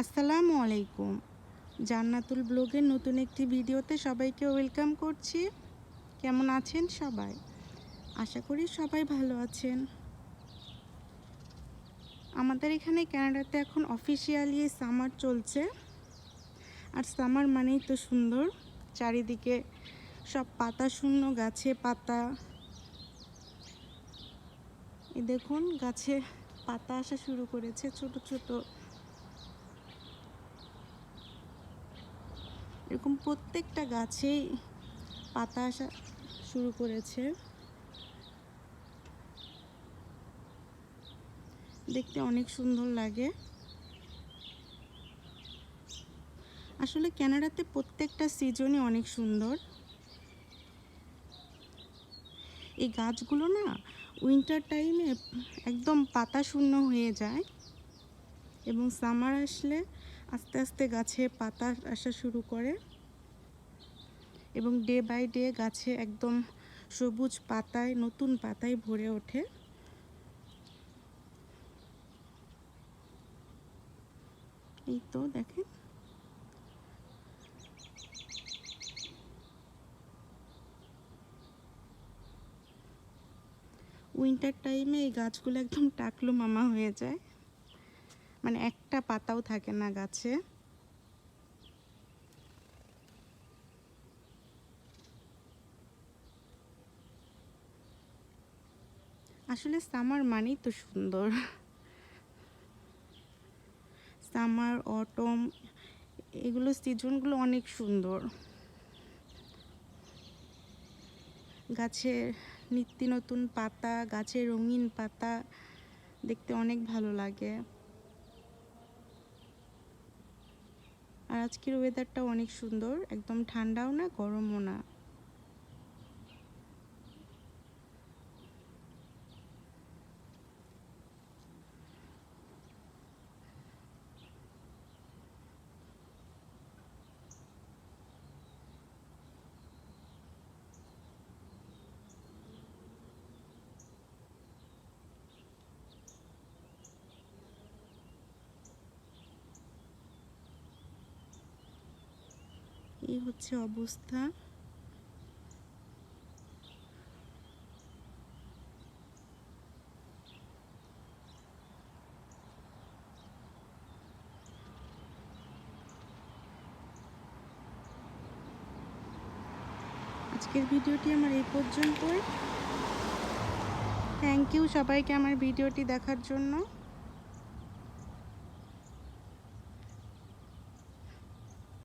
আসসালামু আলাইকুম। জান্নাতুল ব্লগের নতুন একটি ভিডিওতে সবাইকে ওয়েলকাম করছি। কেমন আছেন সবাই? আশা করি সবাই ভালো আছেন। আমাদের এখানে ক্যানাডাতে এখন অফিসিয়ালি সামার চলছে। আর সামার মানেই তো সুন্দর। চারিদিকে সব পাতা শূন্য, গাছে পাতা। দেখুন, গাছে পাতা আসা শুরু করেছে ছোট ছোট। এরকম প্রত্যেকটা গাছেই পাতা আসা শুরু করেছে। দেখতে অনেক সুন্দর লাগে। আসলে ক্যানাডাতে প্রত্যেকটা সিজনই অনেক সুন্দর। এই গাছগুলো না উইন্টার টাইমে একদম পাতা শূন্য হয়ে যায় এবং সামার আসলে আস্তে আস্তে গাছে পাতা আসা শুরু করে। এবং ডে বাই ডে গাছে একদম সবুজ পাতায়, নতুন পাতায় ভরে ওঠে। এই তো দেখেন। উইন্টার টাইমে এই গাছগুলো একদম টাকলো মামা হয়ে যায়। মানে একটা পাতাও থাকে না গাছে। আসলে সামার মানেই তো সুন্দর। সামার, অটম, এগুলো সিজনগুলো অনেক সুন্দর। গাছে নিত্য নতুন পাতা গাছের রঙিন পাতা, দেখতে অনেক ভালো লাগে। আর আজকের ওয়েদারটাও অনেক সুন্দর একদম ঠান্ডাও না গরমও না। এই হচ্ছে অবস্থা। আজকের ভিডিওটি আমার এই পর্যন্তই। থ্যাংক ইউ সবাইকে আমার ভিডিওটি দেখার জন্য।